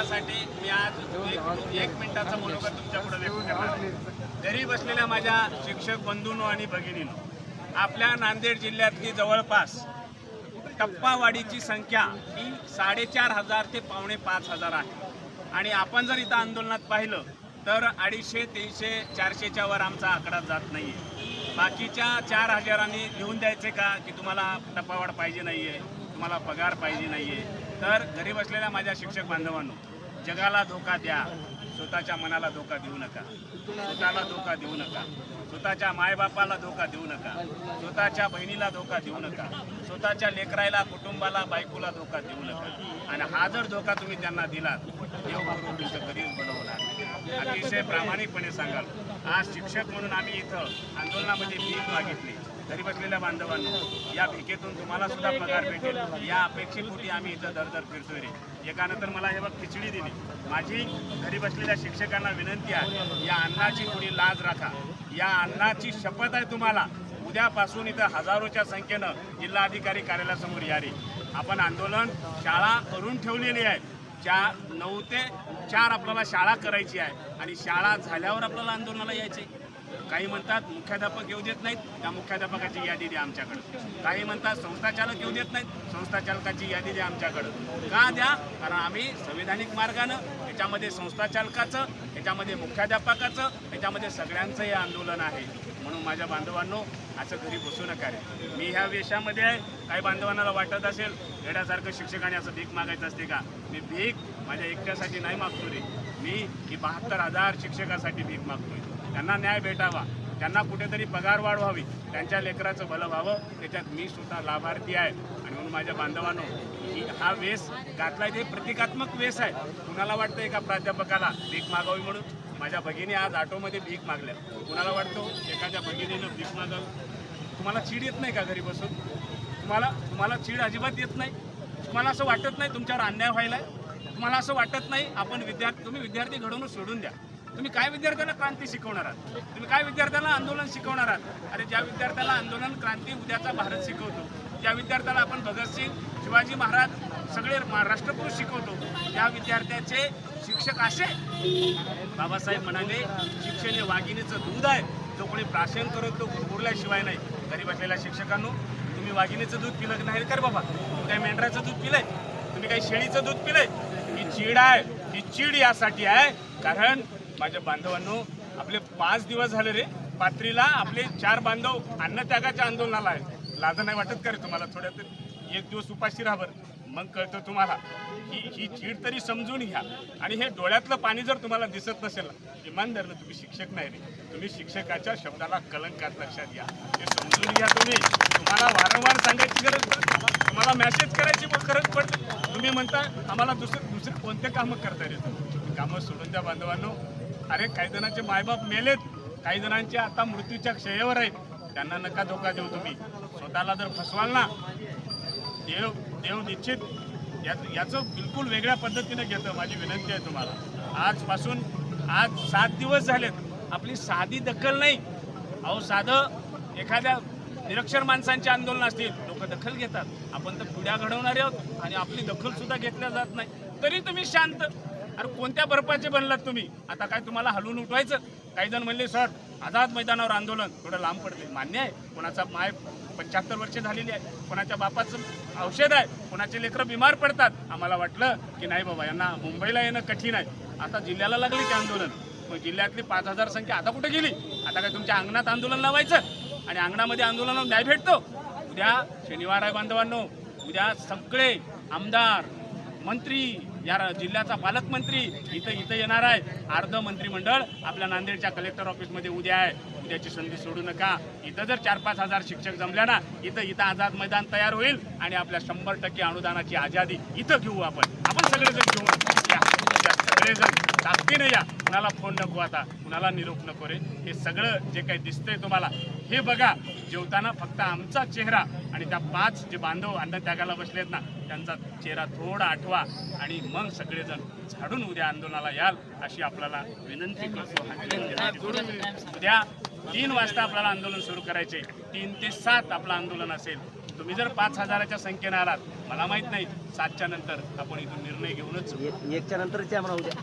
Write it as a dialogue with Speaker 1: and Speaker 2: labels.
Speaker 1: शिक्षकासाठी मी आज एक एक मनोगत तुमच्यापुढे व्यक्त करणार घरी बसलेल्या माझ्या शिक्षक बंधूंनो आणि भगिनीनो आपल्या नांदेड जिल्ह्यातली जवळपास टप्पावाडीची संख्या ही साडेचार हजार ते पावणे पाच हजार आहे. आणि आपण जर इथं आंदोलनात पाहिलं तर अडीचशे तीनशे चारशेच्या वर आमचा आकडा जात नाही आहे बाकीच्या चार हजारांनी लिहून द्यायचे का की तुम्हाला टप्पावाढ पाहिजे नाही आहे तुम्हाला पगार पाहिजे नाही आहे तर घरी बसलेल्या माझ्या शिक्षक बांधवांनो जगाला धोका द्या. स्वतःच्या मनाला धोका देऊ नका. स्वतःला धोका देऊ नका. स्वतःच्या मायबापाला धोका देऊ नका. स्वतःच्या बहिणीला धोका देऊ नका. स्वतःच्या लेकरायला कुटुंबाला बायकोला धोका देऊ नका. आणि हा जर धोका तुम्ही त्यांना दिलात देव करून तुमचं कधीच बनवणार. अतिशय प्रामाणिकपणे सांगाल. आज शिक्षक म्हणून आम्ही इथं आंदोलनामध्ये भीक मागितली. घरी बसलेल्या बांधवांना या भिकेतून तुम्हाला सुद्धा पगार भेटेल. या अपेक्षेपोटी आम्ही इथं दर दर फिरतोय रे. एकानंतर मला हे बघ खिचडी दिली. माझी घरी बसलेल्या शिक्षकांना विनंती आहे या अन्नाची थोडी लाज राखा. या अन्नाची शपथ आहे तुम्हाला. उद्यापासून इथं हजारोच्या संख्येनं जिल्हाधिकारी कार्यालयासमोर या रे. आपण आंदोलन शाळा करून ठेवलेली आहे. चार नऊ ते चार आपल्याला शाळा करायची आहे. आणि शाळा झाल्यावर आपल्याला आंदोलनाला यायची काही म्हणतात मुख्याध्यापक येऊ देत नाहीत त्या मुख्याध्यापकाची यादी द्या आमच्याकडं. काही म्हणतात संस्थाचालक येऊ देत नाहीत संस्थाचालकाची यादी द्या आमच्याकडं. का द्या? कारण आम्ही संविधानिक मार्गानं याच्यामध्ये संस्थाचालकाचं याच्यामध्ये मुख्याध्यापकाचं याच्यामध्ये सगळ्यांचं हे आंदोलन आहे. म्हणून माझ्या बांधवांनो असं घरी बसू नका रे. मी ह्या वेशामध्ये आहे. काही बांधवांना वाटत असेल येण्यासारखं शिक्षकाने असं भीक मागायचं असते का? मी भीक माझ्या एकट्यासाठी नाही मागतो रे. मी ही बहात्तर हजार शिक्षकासाठी भीक मागतोय. त्यांना न्याय भेटावा त्यांना कुठेतरी पगार वाढ व्हावी त्यांच्या लेकराचं भलं व्हावं त्याच्यात मी सुद्धा लाभार्थी आहे. आणि म्हणून माझ्या बांधवांनो की हा वेस घातला ते प्रतिकात्मक वेस आहे. कुणाला वाटतं एका प्राध्यापकाला भीक मागावी म्हणून? माझ्या भगिनी आज ऑटोमध्ये भीक मागल्या. कुणाला वाटतो एखाद्या भगिनीनं भीक मागावं? तुम्हाला चीड येत नाही का घरी बसून? तुम्हाला तुम्हाला चीड अजिबात येत नाही? तुम्हाला असं वाटत नाही तुमच्यावर अन्याय व्हायला तुम्हाला असं वाटत नाही? आपण विद्यार्थी तुम्ही विद्यार्थी घडवून सोडून द्या. तुम्ही काय विद्यार्थ्यांना क्रांती शिकवणार आहात? तुम्ही काय विद्यार्थ्यांना आंदोलन शिकवणार आहात? अरे ज्या विद्यार्थ्याला आंदोलन क्रांती उद्याचा भारत शिकवतो ज्या विद्यार्थ्याला आपण भगतसिंग शिवाजी महाराज सगळे राष्ट्रपुरुष शिकवतो त्या विद्यार्थ्याचे शिक्षक असे? बाबासाहेब म्हणाले शिक्षण हे वाघिणीचं दूध आहे. जो कोणी प्राशन करत तो गुरगुरल्याशिवाय नाही. घरी बसलेल्या शिक्षकांनो तुम्ही वाघिणीचं दूध पिलं की नाही कर बाबा? तुम्ही काही मेंढराचं दूध पिलंय? तुम्ही काही शेळीचं दूध पिलंय? ही चीड आहे. ही चीड यासाठी आहे कारण माझ्या बांधवांनो आपले पाच दिवस झाले रे. पात्रीला आपले चार बांधव अन्नत्यागाच्या आंदोलनाला आहे लाजा नाही वाटत का रे तुम्हाला? थोड्या तरी एक दिवस उपाशी राहावर मग कळतं तुम्हाला ही ही चीड तरी समजून घ्या. आणि हे डोळ्यातलं पाणी जर तुम्हाला दिसत नसेल ना इमानदारनं तुम्ही शिक्षक नाही रे. तुम्ही शिक्षकाच्या शब्दाला कलंकात लक्षात घ्या. हे समजून घ्या तुम्ही. तुम्हाला वारंवार सांगायची गरज पडते तुम्हाला मॅसेज करायची पण गरज पडते. तुम्ही म्हणता आम्हाला दुसरं दुसरे कोणते कामं करता रे तुम्ही? कामं सोडून द्या बांधवांनो. अरे काही जणांचे मायबाप मेलेत काही जणांचे आता मृत्यूच्या क्षयेवर आहेत. त्यांना नका धोका देऊ तुम्ही. स्वतःला जर फसवाल ना देव देव निश्चित या याचं बिलकुल वेगळ्या पद्धतीने घेतं. माझी विनंती आहे तुम्हाला. आजपासून आज सात दिवस झालेत. आपली साधी दखल नाही. अहो साधं एखाद्या निरक्षर माणसांचे आंदोलन असतील लोक दखल घेतात. आपण तर पुढ्या घडवणारे आहोत आणि आपली दखलसुद्धा घेतल्या जात नाही. तरी तुम्ही शांत. अरे कोणत्या बर्फाचे बनलात तुम्ही? आता काय तुम्हाला हलवून उठवायचं? काही जण म्हणले सर आझाद मैदानावर आंदोलन. थोडं लांब पडते. मान्य आहे. कोणाचा माय पंच्याहत्तर वर्ष झालेली आहे. कोणाच्या बापाचं औषध आहे. कोणाचे लेकरं बिमार पडतात. आम्हाला वाटलं की नाही बाबा यांना मुंबईला येणं कठीण आहे. आता जिल्ह्याला लागली ते आंदोलन. मग जिल्ह्यातली पाच हजार संख्या आता कुठे गेली? आता काय तुमच्या अंगणात आंदोलन लावायचं? आणि अंगणामध्ये आंदोलनावर न्याय भेटतो? उद्या शनिवार आहे बांधवांनो. उद्या सगळे आमदार मंत्री या जिल्ह्याचा पालकमंत्री इथं इथं येणार आहे. अर्ध मंत्रिमंडळ आपल्या नांदेडच्या कलेक्टर ऑफिसमध्ये उद्या आहे. उद्याची संधी सोडू नका. इथं जर चार पाच हजार शिक्षक जमल्या ना इथं इथं आझाद मैदान तयार होईल आणि आपल्या शंभर टक्के अनुदानाची आझादी इथं घेऊ आपण. आपण सगळेजण घेऊ या. सगळेजण. ताकदीने या. कुणाला फोन नको आता. कुणाला निरोप नको रे. हे सगळं जे काही दिसतंय तुम्हाला हे बघा. जेवताना फक्त आमचा चेहरा आणि त्या पाच जे बांधव अन्न त्यागाला बसलेत ना त्यांचा चेहरा थोडा आठवा आणि मग सगळेजण झाडून उद्या आंदोलनाला याल अशी आपल्याला विनंती करतो. उद्या तीन वाजता आपल्याला आंदोलन सुरू करायचे. तीन ते सात आपलं आंदोलन असेल. तुम्ही जर पाच हजाराच्या संख्येने आलात मला माहीत नाही सातच्या नंतर आपण इथून निर्णय घेऊनच
Speaker 2: एकच्या नंतरच्या उद्या.